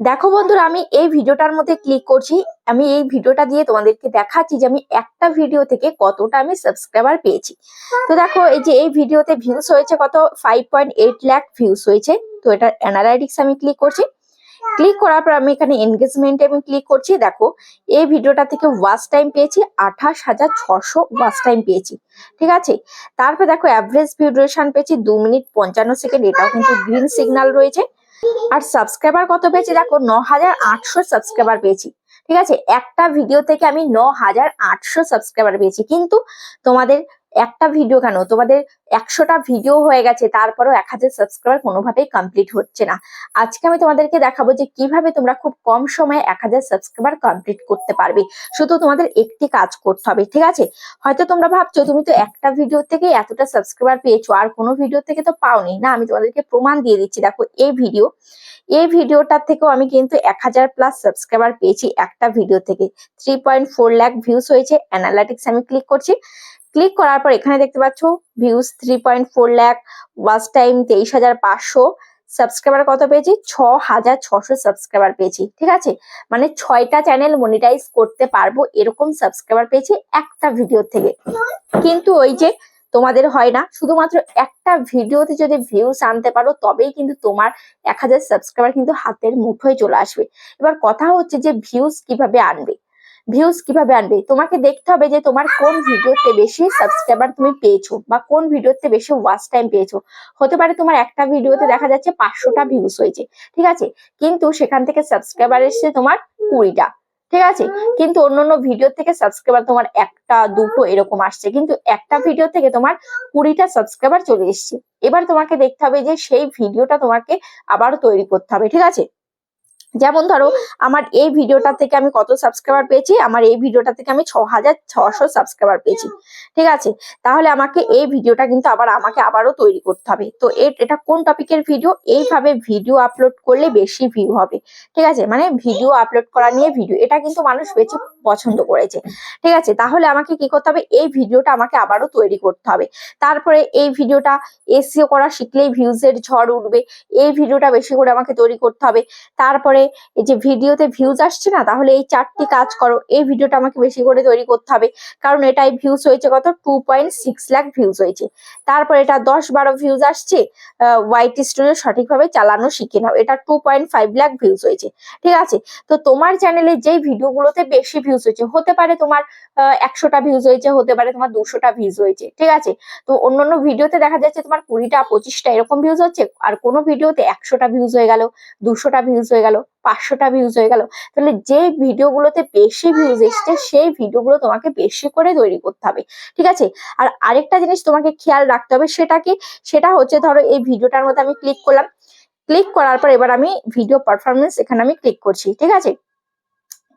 দেখো বন্ধুরা, আমি এই ভিডিওটার মধ্যে ক্লিক করছি। আমি এই ভিডিওটা দিয়ে তোমাদেরকে দেখাচ্ছি যে আমি একটা ভিডিও থেকে কতটা আমি সাবস্ক্রাইবার পেয়েছি। তো দেখো, এই যে এই ভিডিওতে ভিউস হয়েছে কত? Five point eight lakh views হয়েছে। তো এটা অ্যানালাইটিক্স আমি ক্লিক করছি। ক্লিক করার পর আমি এখানে এনগেজমেন্টে আমি ক্লিক করছি। দেখো, এই ভিডিওটা থেকে ওয়াচ টাইম পেয়েছি, আঠাশ হাজার ছশো ওয়াচ টাইম পেয়েছি। ঠিক আছে? তারপর দেখো অ্যাভারেজ ভিউ ডিউরেশন পেয়েছি দু মিনিট পঞ্চান্ন সেকেন্ড এটাও কিন্তু গ্রিন সিগন্যাল রয়েছে। আর সাবস্ক্রাইবার কত পেয়েছি? দেখো ন হাজার আটশো সাবস্ক্রাইবার পেয়েছি। ঠিক আছে? একটা ভিডিও থেকে আমি ন হাজার আটশো সাবস্ক্রাইবার পেয়েছি। কিন্তু তোমাদের একটা ভিডিও কেন? তোমাদের একশোটা ভিডিও হয়ে গেছে, তারপরেও এক হাজার সাবস্ক্রাইবার কোনোভাবেই কমপ্লিট হচ্ছে না। আজকে আমি তোমাদেরকে দেখাবো যে কীভাবে তোমরা খুব কম সময়ে এক হাজার সাবস্ক্রাইবার কমপ্লিট করতে পারবে। শুধু তোমাদের একটি কাজ করতে হবে, ঠিক আছে? হয়তো তোমরা ভাবছ, তুমি তো একটা ভিডিও থেকে এতটা সাবস্ক্রাইবার পেয়েছ, আর কোনো ভিডিও থেকে তো পাওনি। না, আমি তোমাদেরকে প্রমাণ দিয়ে দিচ্ছি, দেখো এই ভিডিও এই ভিডিওটার থেকেও আমি কিন্তু এক হাজার প্লাস সাবস্ক্রাইবার পেয়েছি একটা ভিডিও থেকে। Three point four lakh views হয়েছে অ্যানালাটিক্স আমি ক্লিক করছি। ক্লিক করার পর এখানে দেখতে পাচ্ছ views three point four lakh watch time তেইশ হাজার পাঁচশো সাবস্ক্রাইবার কত পেয়েছি? ছ হাজার ছশো সাবস্ক্রাইবার পেয়েছি, ঠিক আছে? মানে ছয়টা চ্যানেল মনিটাইজ করতে পারব, এরকম সাবস্ক্রাইবার পেয়েছি একটা ভিডিও থেকে। কিন্তু ওই যে তোমাদের হয় না, শুধুমাত্র একটা ভিডিওতে যদি ভিউস আনতে পারো, তবেই কিন্তু তোমার এক হাজার সাবস্ক্রাইবার কিন্তু হাতের মুঠোয় চলে আসবে। এবার কথা হচ্ছে যে ভিউস কীভাবে আনবে। ভিউজ কীভাবে আনবে? তোমাকে দেখতে হবে যে তোমার কোন ভিডিওতে বেশি সাবস্ক্রাইবার তুমি পেয়েছ বা কোন ভিডিওতে বেশি ওয়াচ টাইম পেয়েছ। হতে পারে তোমার একটা ভিডিওতে দেখা যাচ্ছে পাঁচশোটা ভিউজ হয়েছে, ঠিক আছে? কিন্তু সেখান থেকে সাবস্ক্রাইবার এসছে তোমার কুড়িটা, ঠিক আছে? কিন্তু অন্য অন্য ভিডিও থেকে সাবস্ক্রাইবার তোমার একটা, দুটো এরকম আসছে, কিন্তু একটা ভিডিও থেকে তোমার কুড়িটা সাবস্ক্রাইবার চলে এসছে। এবার তোমাকে দেখতে হবে যে সেই ভিডিওটা তোমাকে আবার তৈরি করতে হবে, ঠিক আছে? যেমন ধরো, আমার এই ভিডিওটা থেকে আমি কত সাবস্ক্রাইবার পেয়েছি, আমার এই ভিডিওটা থেকে আমি ছ হাজার ছশো সাবস্ক্রাইবার পেয়েছি। ঠিক আছে? তাহলে আমাকে এই ভিডিওটা কিন্তু আবার আমাকে আবারও তৈরি করতে হবে। তো এটা কোন টপিকের ভিডিও এইভাবে ভিডিও আপলোড করলে বেশি ভিউ হবে। ঠিক আছে? মানে ভিডিও আপলোড করা নিয়ে ভিডিও এটা কিন্তু মানুষ বেশি পছন্দ করেছে। ঠিক আছে? তাহলে আমাকে কি করতে হবে? এই ভিডিওটা আমাকে আবারও তৈরি করতে হবে। তারপরে এই ভিডিওটা এসিও করা শিখলেই ভিউজের ঝড় উঠবে। এই ভিডিওটা বেশি করে আমাকে তৈরি করতে হবে। তারপরে এই যে ভিডিওতে ভিউজ আসছে না, তাহলে এই চারটি কাজ করো। এই ভিডিওটা আমাকে বেশি করে তৈরি করতে হবে। কারণ এটাই ভিউজ হয়েছে কত? Two point six lakh views হয়েছে। তারপর এটা দশ বারো ভিউজ আসছে হোয়াইট স্টোরে সঠিকভাবে চালানো শিখে নাও। এটা two point five lakh views হয়েছে। ঠিক আছে? তো তোমার চ্যানেলে যেই ভিডিওগুলোতে বেশি ভিউজ হয়েছে, হতে পারে তোমার একশোটা ভিউজ হয়েছে, হতে পারে তোমার দুশোটা ভিউজ হয়েছে। ঠিক আছে? তো অন্য অন্য ভিডিওতে দেখা যাচ্ছে তোমার কুড়িটা, পঁচিশটা এরকম ভিউজ হচ্ছে। আর কোনো ভিডিওতে একশোটা ভিউজ হয়ে গেল, দুশোটা ভিউজ হয়ে গেল। পাঁচশোটা ভিউজ হয়ে গেল। তাহলে যে ভিডিওগুলোতে বেশি ভিউজ এসছে, সেই ভিডিওগুলো তোমাকে বেশি করে তৈরি করতে হবে। ঠিক আছে? আর আরেকটা জিনিস তোমাকে খেয়াল রাখতে হবে সেটা কি? সেটা হচ্ছে ধরো এই ভিডিওটার মধ্যে আমি ক্লিক করলাম। ক্লিক করার পর এবার আমি ভিডিও পারফরমেন্স এখানে আমি ক্লিক করছি। ঠিক আছে?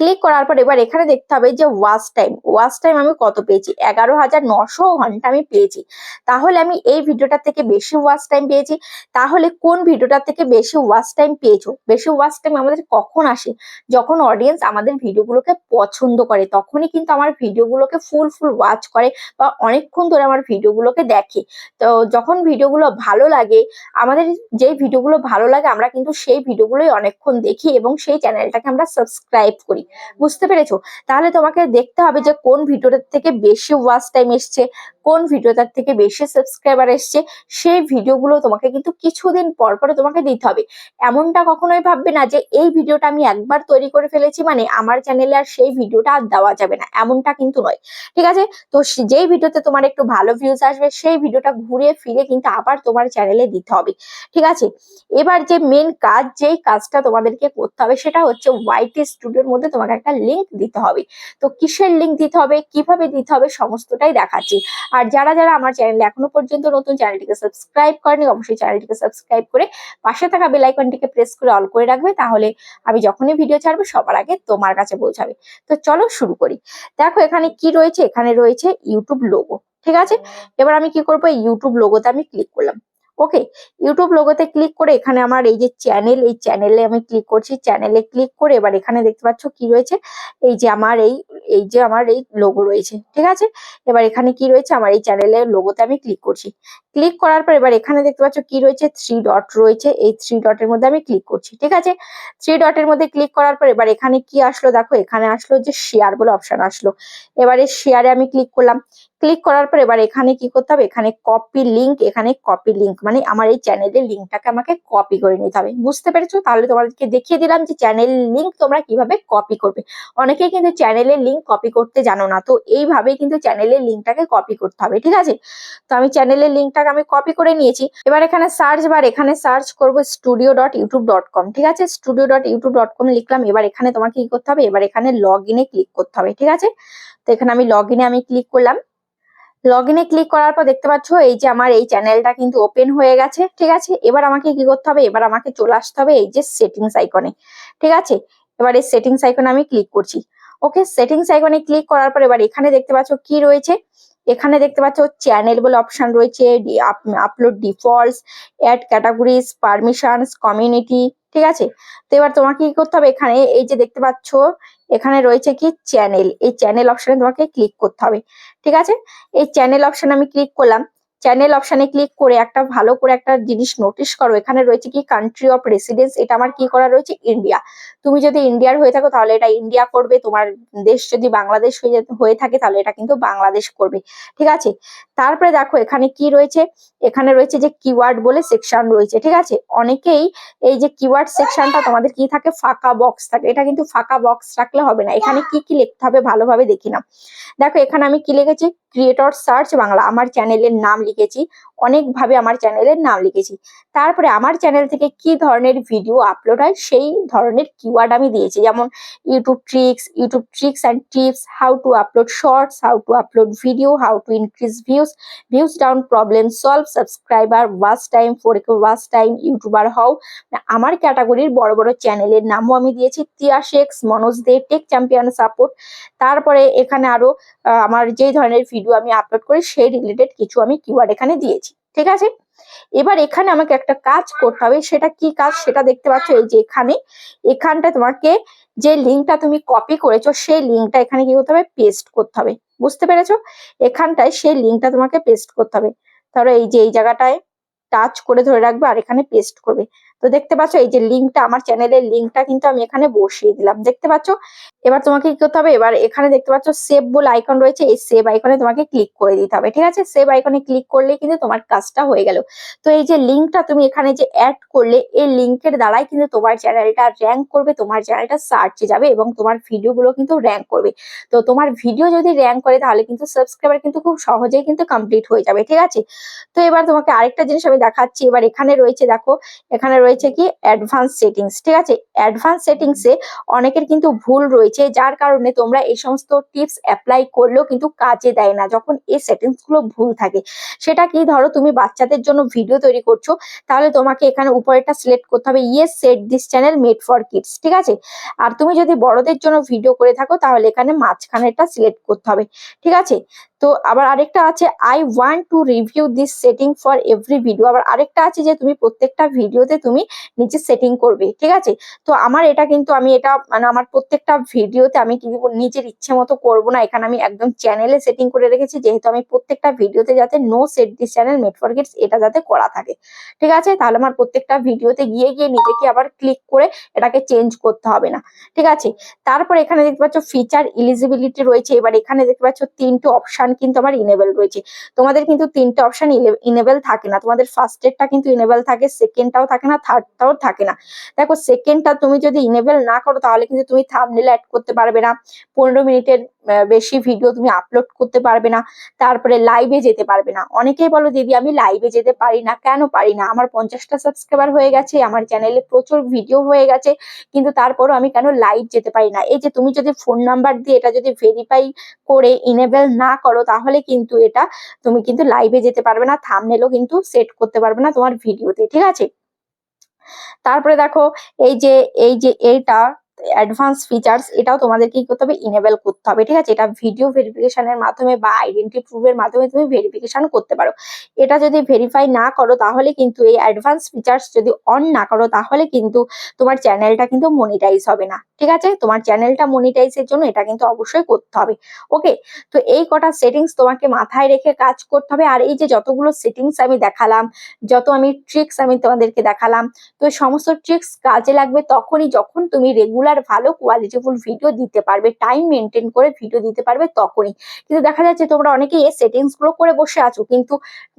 ক্লিক করার পর এবার এখানে দেখতে হবে যে ওয়াচ টাইম ওয়াচ টাইম আমি কত পেয়েছি? এগারো হাজার নশো ঘণ্টা আমি পেয়েছি। তাহলে আমি এই ভিডিওটার থেকে বেশি ওয়াচ টাইম পেয়েছি। তাহলে কোন ভিডিওটার থেকে বেশি ওয়াচ টাইম পেয়েছ? বেশি ওয়াচ টাইম আমাদের কখন আসে? যখন অডিয়েন্স আমাদের ভিডিওগুলোকে পছন্দ করে, তখনই কিন্তু আমার ভিডিওগুলোকে ফুল ফুল ওয়াচ করে বা অনেকক্ষণ ধরে আমার ভিডিওগুলোকে দেখে। তো যখন ভিডিওগুলো ভালো লাগে, আমাদের যে ভিডিওগুলো ভালো লাগে, আমরা কিন্তু সেই ভিডিওগুলোই অনেকক্ষণ দেখি এবং সেই চ্যানেলটাকে আমরা সাবস্ক্রাইব করি। বুঝতে পেরেছ? তাহলে তোমাকে দেখতে হবে যে কোন ভিডিওটার থেকে বেশি ওয়াচ টাইম এসছে, কোন ভিডিওটার থেকে বেশি সাবস্ক্রাইবার এসছে, সেই ভিডিওগুলো তোমাকে কিন্তু কিছুদিন পর পরে তোমাকে দিতে হবে। এমনটা কখনোই ভাববে না যে এই ভিডিওটা আমি একবার তৈরি করে ফেলেছি মানে আমার চ্যানেলে আর সেই ভিডিওটা আর দেওয়া যাবে না। এমনটা কিন্তু নয়। ঠিক আছে? তো যেই ভিডিওতে তোমার একটু ভালো ভিউজ আসবে, সেই ভিডিওটা ঘুরে ফিরে কিন্তু আবার তোমার চ্যানেলে দিতে হবে। ঠিক আছে? এবার যে মেন কাজ, যেই কাজটা তোমাদেরকে করতে হবে সেটা হচ্ছে ওয়াইটি স্টুডিওর মধ্যে তোমাকে একটা লিংক দিতে হবে। তো কিসের লিংক দিতে হবে? কীভাবে দিতে হবে? সমস্তটাই দেখাচ্ছি। আর যারা যারা আমার চ্যানেলে এখনও পর্যন্ত নতুন চ্যানেলটিকে সাবস্ক্রাইব করেনি, অবশ্যই চ্যানেলটিকে সাবস্ক্রাইব করে পাশে থাকা বেল আইকনটিকে প্রেস করে অল করে রাখবে। তাহলে আমি যখনই ভিডিও ছাড়বো, সবার আগে তোমার কাছে পৌঁছাবে। তো চলো শুরু করি। দেখো এখানে কি রয়েছে? এখানে রয়েছে ইউটিউব লোগো ঠিক আছে? এবার আমি কি করব? ইউটিউব লোগোতে আমি ক্লিক করলাম। ওকে ইউটিউব লোগোতে ক্লিক করে এখানে আমার এই যে চ্যানেল এই চ্যানেলে আমি ক্লিক করছি। চ্যানেলে ক্লিক করে এবার এখানে দেখতে পাচ্ছ কি রয়েছে? এই যে আমার এই এই যে আমার এই লোগো রয়েছে, ঠিক আছে? এবার এখানে কি রয়েছে? আমার এই চ্যানেলের লোগোতে আমি ক্লিক করছি। ক্লিক করার পর এবার এখানে দেখতে পাচ্ছ কি রয়েছে? থ্রি ডট রয়েছে, এই থ্রি ডটের মধ্যে আমি ক্লিক করছি, ঠিক আছে? থ্রি ডটের মধ্যে ক্লিক করার পর এবার এখানে কি আসলো? দেখো, এখানে আসলো যে শেয়ার বলে অপশন আসলো। এবারে শেয়ারে আমি ক্লিক করলাম। ক্লিক করার পর এবার এখানে কি করতে হবে? এখানে কপি লিংক এখানে কপি লিংক মানে আমার এই চ্যানেলের লিঙ্কটাকে আমাকে কপি করে নিতে হবে। বুঝতে পেরেছ? তাহলে তোমাদেরকে দেখিয়ে দিলাম যে চ্যানেল লিংক তোমরা কীভাবে কপি করবে। অনেকেই কিন্তু চ্যানেলের লিংক কপি করতে জানো না, তো এইভাবেই কিন্তু চ্যানেলের লিঙ্কটাকে কপি করতে হবে, ঠিক আছে? তো আমি চ্যানেলের লিঙ্কটাকে আমি কপি করে নিয়েছি। এবার এখানে সার্চ বার এখানে সার্চ করব studio dot YouTube dot com ঠিক আছে? Studio dot YouTube dot com লিখলাম, এবার এখানে তোমাকে কি করতে হবে? এবার এখানে লগ ইনে ক্লিক করতে হবে, ঠিক আছে? তো এখানে আমি লগ ইনে আমি ক্লিক করলাম। লগ ইনে ক্লিক করার পর দেখতে পাচ্ছ, এই যে আমার এই চ্যানেলটা কিন্তু ওপেন হয়ে গেছে, ঠিক আছে? এবার আমাকে কি করতে হবে? এবার আমাকে চলে আসতে হবে এই যে সেটিংস আইকনে ঠিক আছে? এবার এই সেটিংস আইকনে আমি ক্লিক করছি। ওকে সেটিংস আইকনে ক্লিক করার পর এবার এখানে দেখতে পাচ্ছ কি রয়েছে? এখানে দেখতে পাচ্ছ চ্যানেল বলে অপশন রয়েছে upload defaults add categories permissions community ঠিক আছে? তো এবার তোমাকে কি করতে হবে এখানে? এই যে দেখতে পাচ্ছ, এখানে রয়েছে কি চ্যানেল এই চ্যানেল অপশনে তোমাকে ক্লিক করতে হবে, ঠিক আছে? এই চ্যানেল অপশন আমি ক্লিক করলাম চ্যানেল অপশনে ক্লিক করে একটা ভালো করে একটা জিনিস নোটিস করো। এখানে রয়েছে কি কান্ট্রি অফ রেসিডেন্স এটা আমার কি করা রয়েছে? ইন্ডিয়া তুমি যদি ইন্ডিয়ার হয়ে থাকো তাহলে এটা ইন্ডিয়া করবে। তোমার দেশ যদি বাংলাদেশ হয়ে থাকে তাহলে এটা কিন্তু বাংলাদেশ করবে। ঠিক আছে? তারপরে দেখো এখানে কি রয়েছে? এখানে রয়েছে যে কিওয়ার্ড বলে সেকশন রয়েছে। ঠিক আছে? অনেকেই এই যে কিওয়ার্ড সেকশনটা তোমাদের কি থাকে? ফাঁকা বক্স থাকে। এটা কিন্তু ফাঁকা বক্স রাখলে হবে না। এখানে কি কি লিখতে হবে ভালোভাবে দেখি না দেখো এখানে আমি কি লিখেছি? ক্রিয়েটর সার্চ বাংলা আমার চ্যানেলের নাম লিখেছি অনেকভাবে আমার চ্যানেলের নাম লিখেছি। তারপরে আমার চ্যানেল থেকে কি ধরনের ভিডিও আপলোড হয় সেই ধরনের কিওয়ার্ড আমি দিয়েছি। যেমন YouTube tricks YouTube tricks and tips how to upload shorts how to upload video how to increase views views down problem solve subscriber watch time for watch time YouTuber হও। আমার ক্যাটাগরির বড় বড় চ্যানেলের নামও আমি দিয়েছি Tiya Manoj De tech champion support তারপরে এখানে আরও আহ, আমার যে ধরনের ভিডিও আমি আপলোড করি সেই রিলেটেড কিছু আমি কিওয়ার্ড এখানে দিয়েছি। ঠিক আছে? এবার এখানে আমাকে একটা কাজ করতে হবে। সেটা কি কাজ? সেটা দেখতে পাচ্ছ এই যে এখানে। এখানটা তোমাকে যে লিঙ্কটা তুমি কপি করেছ, সেই লিঙ্কটা এখানে কি করতে হবে? পেস্ট করতে হবে। বুঝতে পেরেছ? এখানটায় সেই লিঙ্কটা তোমাকে পেস্ট করতে হবে। ধরো এই যে এই জায়গাটায় টাচ করে ধরে রাখবে আর এখানে পেস্ট করবে। তো দেখতে পাচ্ছ, এই যে লিঙ্কটা আমার চ্যানেলের লিঙ্কটা কিন্তু আমি এখানে বসিয়ে দিলাম। দেখতে পাচ্ছ? এবার তোমাকে কি করতে হবে? এবার এখানে দেখতে পাচ্ছ সেভ বলে আইকন রয়েছে। এই সেভ আইকনে তোমাকে ক্লিক করে দিতে হবে। ঠিক আছে? সেভ আইকনে ক্লিক করলে কিন্তু তোমার কাজটা হয়ে গেল। তো এই যে লিঙ্কটা তুমি এখানে যে অ্যাড করলে, এই লিঙ্কের দ্বারাই কিন্তু তোমার চ্যানেলটা র্যাঙ্ক করবে, তোমার চ্যানেলটা সার্চে যাবে এবং তোমার ভিডিওগুলো কিন্তু র্যাঙ্ক করবে। তো তোমার ভিডিও যদি র্যাঙ্ক করে, তাহলে কিন্তু সাবস্ক্রাইবার কিন্তু খুব সহজেই কিন্তু কমপ্লিট হয়ে যাবে। ঠিক আছে? তো এবার তোমাকে আরেকটা জিনিস আমি দেখাচ্ছি। এবার এখানে রয়েছে, দেখো, এখানে রয়েছে কি অ্যাডভান্স সেটিংস ঠিক আছে? অ্যাডভান্স সেটিংসে অনেকের কিন্তু ভুল রয়েছে, যার কারণে তোমরা এই সমস্ত টিপস অ্যাপ্লাই করলেও কিন্তু কাজে দেয় না যখন এই সেটিংসগুলো ভুল থাকে। সেটা কি ধরো তুমি বাচ্চাদের জন্য ভিডিও তৈরি করছ, তাহলে তোমাকে এখানে উপরেটা সিলেক্ট করতে হবে yes set this channel made for kids ঠিক আছে? আর তুমি যদি বড়দের জন্য ভিডিও করে থাকো, তাহলে এখানে মাঝখানেরটা সিলেক্ট করতে হবে, ঠিক আছে? তো আবার আরেকটা আছে I want to review this setting for every video আবার আরেকটা আছে যে তুমি প্রত্যেকটা ভিডিওতে তুমি নিচে সেটিং করবে, ঠিক আছে? তো আমার এটা কিন্তু আমি এটা মানে আমার প্রত্যেকটা ভিডিওতে আমি কি নিজের ইচ্ছে মতো করব না। এখানে আমি একদম চ্যানেলে সেটিং করে রেখেছি, যেহেতু আমি প্রত্যেকটা ভিডিওতে যাতে no set this channel for kids এটা যাতে করা থাকে। ঠিক আছে? তাহলে আমার প্রত্যেকটা ভিডিওতে গিয়ে গিয়ে নিজেকে আবার ক্লিক করে এটাকে চেঞ্জ করতে হবে না। ঠিক আছে? তারপর এখানে দেখতে পাচ্ছ ফিচার ইলিজিবিলিটি রয়েছে। এবার এখানে দেখতে পাচ্ছ তিনটে অপশন কিন্তু আমার ইনেবল রয়েছে। তোমাদের কিন্তু তিনটে অপশন ইনেবল থাকে না। তোমাদের ফার্স্ট এরটা কিন্তু ইনেবল থাকে সেকেন্ডটাও থাকে না থার্ডটাও থাকে না। দেখো সেকেন্ডটা তুমি যদি ইনেবল না করো, তাহলে কিন্তু তুমি থাম্বনেল অ্যাড করতে পারবে না। পনেরো মিনিটের বেশি ভিডিও তুমি আপলোড করতে পারবে না। তারপরে লাইভে যেতে পারবে না। অনেকেই বলো, দিদি, আমি লাইভে যেতে পারি না। কেন পারি না? আমার পঞ্চাশটা সাবস্ক্রাইবার হয়ে গেছে, আমার চ্যানেলে প্রচুর ভিডিও হয়ে গেছে। কিন্তু তারপরও আমি কেন লাইভ যেতে পারি না? এই যে তুমি যদি ফোন নাম্বার দিয়ে এটা যদি ভেরিফাই করে ইনেবল না করো তাহলে কিন্তু এটা তুমি কিন্তু লাইভে যেতে পারবে না থামনেলও কিন্তু সেট করতে পারবে না তোমার ভিডিওতে ঠিক আছে? তারপরে দেখো, এই যে এই যে এইটা অ্যাডভান্স ফিচার্স এটাও তোমাদেরকে কি করতে হবে? ইনেবল করতে হবে, ঠিক আছে? এটা ভিডিও ভেরিফিকেশনের মাধ্যমে বা আইডেন্টি প্রুফের মাধ্যমে তুমি ভেরিফিকেশন করতে পারো। এটা যদি ভেরিফাই না করো, তাহলে কিন্তু এই অ্যাডভান্স ফিচার্স যদি অন না করো, তাহলে কিন্তু তোমার চ্যানেলটা কিন্তু মনিটাইজ হবে না, ঠিক আছে? তোমার চ্যানেলটা মনিটাইজের জন্য এটা কিন্তু অবশ্যই করতে হবে ওকে তো এই কটা সেটিংস তোমাকে মাথায় রেখে কাজ করতে হবে, আর এই যে যতগুলো সেটিংস আমি দেখালাম, যত আমি ট্রিক্স আমি তোমাদেরকে দেখালাম, তো সমস্ত ট্রিক্স কাজে লাগবে তখনই যখন তুমি রেগুলার ভালো কোয়ালিটিফুল ভিডিও দিতে পারবে টাইম মেনটেন করে ভিডিও দিতে পারবে তখনই। কিন্তু দেখা যাচ্ছে তোমরা অনেকেই এই সেটিংসগুলো করে বসে আছো, কিন্তু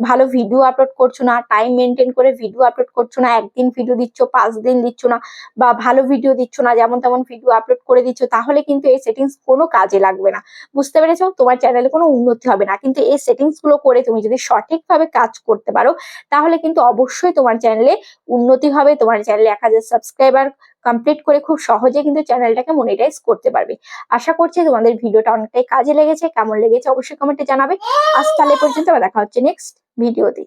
ভালো ভিডিও আপলোড করছ না টাইম মেনটেন করে ভিডিও আপলোড করছ না, একদিন ভিডিও দিচ্ছ, পাঁচ দিন দিচ্ছ না, বা ভালো ভিডিও দিচ্ছ না, যেমন তেমন ভিডিও আপলোড করে দিচ্ছ, তাহলে কিন্তু এই সেটিংস কোনো কাজে লাগবে না। বুঝতে পেরেছ? তোমার চ্যানেলে কোনো উন্নতি হবে না, কিন্তু এই সেটিংসগুলো করে তুমি যদি সঠিকভাবে কাজ করতে পারো, তাহলে কিন্তু অবশ্যই তোমার চ্যানেলে উন্নতি হবে, তোমার চ্যানেলে এক হাজার সাবস্ক্রাইবার কমপ্লিট করে খুব সহজে কিন্তু চ্যানেলটাকে মনিটাইজ করতে পারবে। আশা করছি তোমাদের ভিডিওটা অনেকটাই কাজে লেগেছে। কেমন লেগেছে অবশ্যই কমেন্টে জানাবে। আজ তাহলে পর্যন্ত দেখা হচ্ছে নেক্সট ভিডিওতে